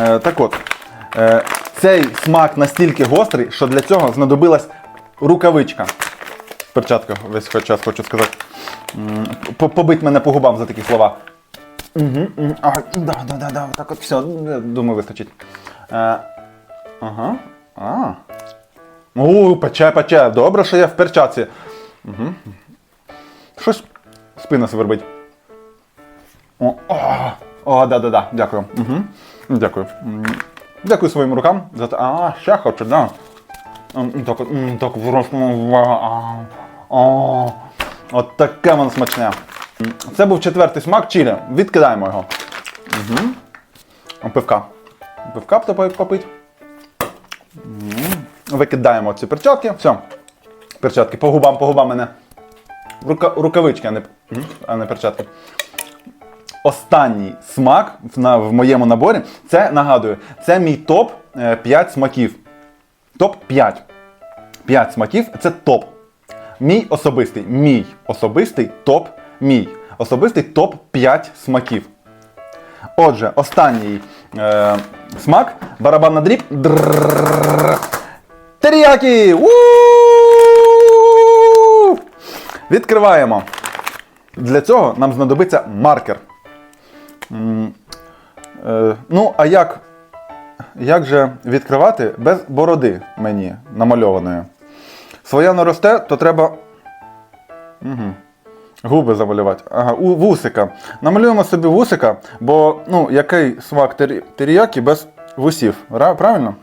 Е, так от, е, цей смак настільки гострий, що для цього знадобилась рукавичка. Перчатка, весь час хочу сказати. Побить мене по губам за такі слова. Угу, а, да, да, да, да, так от все, думаю, вистачить. Е, ага. А. У, пече, пече. Добре, що я в перчатці. Угу. Щось спина свербить. О, о, о, да, да, да, дякую. Угу. Дякую. Дякую своїм рукам за те. А, ще хочу, да. Так, так вросно. от таке воно смачне. Це був четвертий смак чилі. Відкидаємо його. Угу. Пивка. Пивка б попить. Викидаємо ці перчатки. Все. Перчатки по губам, по губам мене. Рука, рукавички, а не, а не перчатки. Останній смак в, моєму наборі це нагадую, це мій топ 5 смаків. Топ 5. 5 смаків це топ. Мій особистий. Мій особистий топ. Мій особистий топ 5 смаків. Отже, останній е, смак барабан на дріб. Теріякі! Відкриваємо. Для цього нам знадобиться маркер. Е, ну, а як, як же відкривати без бороди мені намальованої? Своя не росте, то треба. Угу. Губи замалювати. Ага, у вусика. Намалюємо собі вусика, бо ну, який смак тері- теріякі без вусів. Ра- Правильно?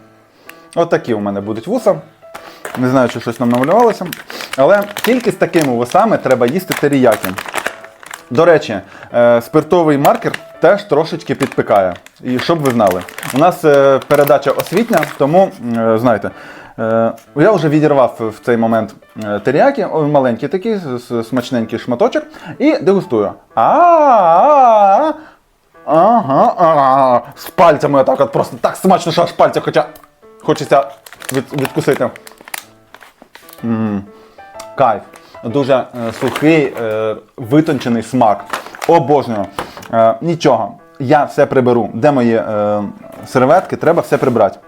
От такі у мене будуть вуса. Не знаю, чи щось нам намалювалося. Але тільки з такими вусами треба їсти теріякі. До речі, е, спиртовий маркер теж трошечки підпікає. І щоб ви знали, у нас е, передача освітня, тому е, знаєте, я вже відірвав в цей момент теріякі, ой, маленький такий, смачненький шматочок, і дегустую. А-а-а! Ага, ага. З пальцями отак от просто так смачно, що аж пальця хоча хочеться від, відкусити. Кайф. Дуже е, сухий, е, витончений смак. Обожнюю. Е, нічого. Я все приберу. Де мої серветки? Треба все прибрати.